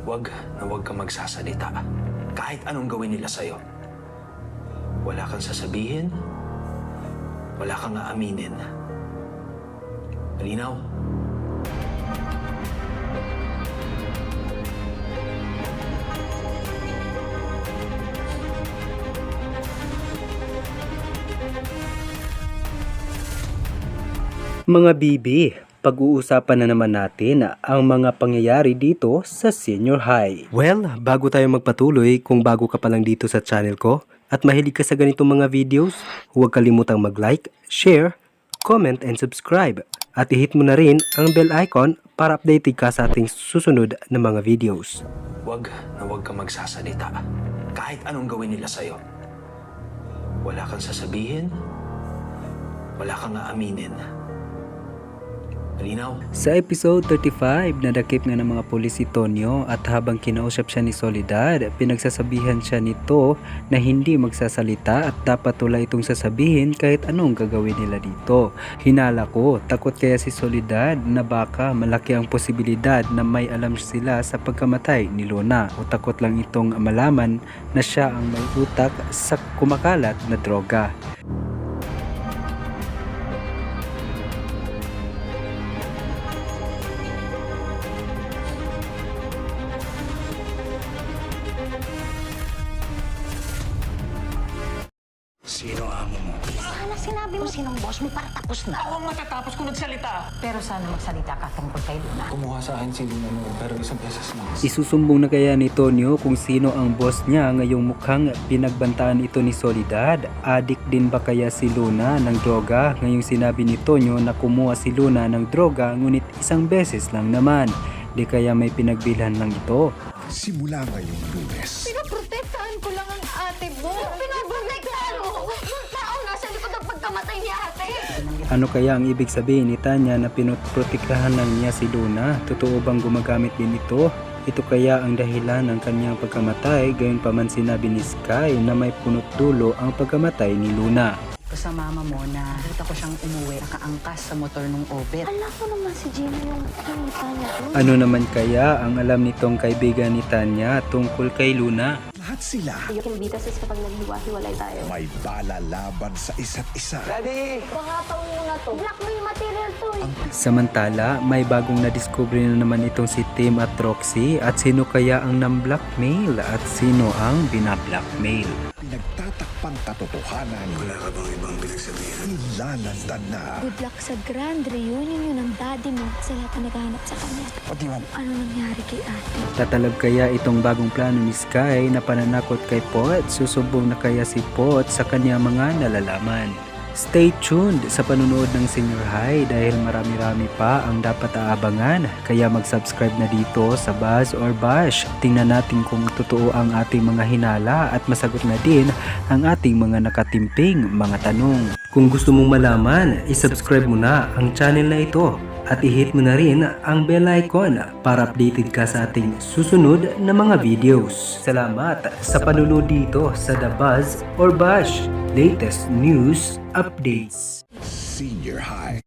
Huwag na huwag ka magsasalita. Kahit anong gawin nila sa'yo. Wala kang sasabihin. Wala kang aaminin. Malinaw? Mga bibi, pag-uusapan na naman natin ang mga pangyayari dito sa senior high. Well, bago tayo magpatuloy, kung bago ka pa lang dito sa channel ko at mahilig ka sa ganitong mga videos, huwag kalimutang mag-like, share, comment, and subscribe. At i-hit mo na rin ang bell icon para updated ka sa ating susunod na mga videos. Huwag na huwag ka magsasalita. Kahit anong gawin nila sa'yo. Wala kang sasabihin. Wala kang aaminin. Malinaw? Sa episode 35, nadakip nga ng mga pulis si Tonyo at habang kinausap siya ni Soledad, pinagsasabihan siya nito na hindi magsasalita at dapat wala itong sasabihin kahit anong gagawin nila dito. Hinala ko, takot kaya si Soledad na baka malaki ang posibilidad na may alam sila sa pagkamatay ni Luna o takot lang itong malaman na siya ang may utak sa kumakalat na droga. Amo mo? Sana sinabi mo sinong boss mo para tapos na. Ako ang matatapos kung nagsalita. Pero sana magsalita ka tungkol kay Luna. Kumuha sa akin si Luna noon, pero isang beses lang. Isusumbong na kaya ni Tonyo kung sino ang boss niya ngayong mukhang pinagbantaan ito ni Soledad. Adik din ba kaya si Luna ng droga ngayong sinabi ni Tonyo na kumuha si Luna ng droga ngunit isang beses lang naman. Di kaya may pinagbilhan lang ito. Simula ngayong lunes, Pinoprotektahan ko lang ang ate mo. Ano kaya ang ibig sabihin ni Tanya na pinoprotektahan lang niya si Luna? Totoo bang gumagamit din ito? Ito kaya ang dahilan ng kanyang pagkamatay gayon pa man sinabi ni Sky na may punot dulo ang pagkamatay ni Luna. sa mama mo na nakita ko siyang umuwi, nakaangkas sa motor nung obet. Alam ko naman si Jimmy yung kumita niya. Ano naman kaya ang alam nitong kaibigan ni Tanya tungkol kay Luna? lahat sila You can beat us is kapag naghiwa-hiwalay tayo. may bala laban sa isa't isa. Baka muna to. Blackmail material to eh. Samantala, may bagong nadiskubre na naman itong si Tim at Roxy at sino kaya ang nang-blackmail at sino ang bina-blackmail. Pinagtatakpang katotohanan. Wala ka bang ibang pinagsabihan? Ilalantad na. Good luck sa grand reunion yun ng daddy mo sa lahat na naghahanap sa kanya. Pati mo, Ano nangyari kay ate? Tatalab kaya itong bagong plano ni Sky na pananakot kay Pot? Susubong na kaya si Pot sa kanyang mga nalalaman? Stay tuned sa panunood ng Senior High dahil marami-rami pa ang dapat aabangan. Kaya mag-subscribe na dito sa Buzz or Bash. Tingnan natin kung totoo ang ating mga hinala at masagot na din ang ating mga nakatimping mga tanong. Kung gusto mong malaman, isubscribe mo na ang channel na ito at i-hit mo na rin ang bell icon para updated ka sa ating susunod na mga videos. Salamat sa panunod dito sa The Buzz or Bash latest news updates. senior high.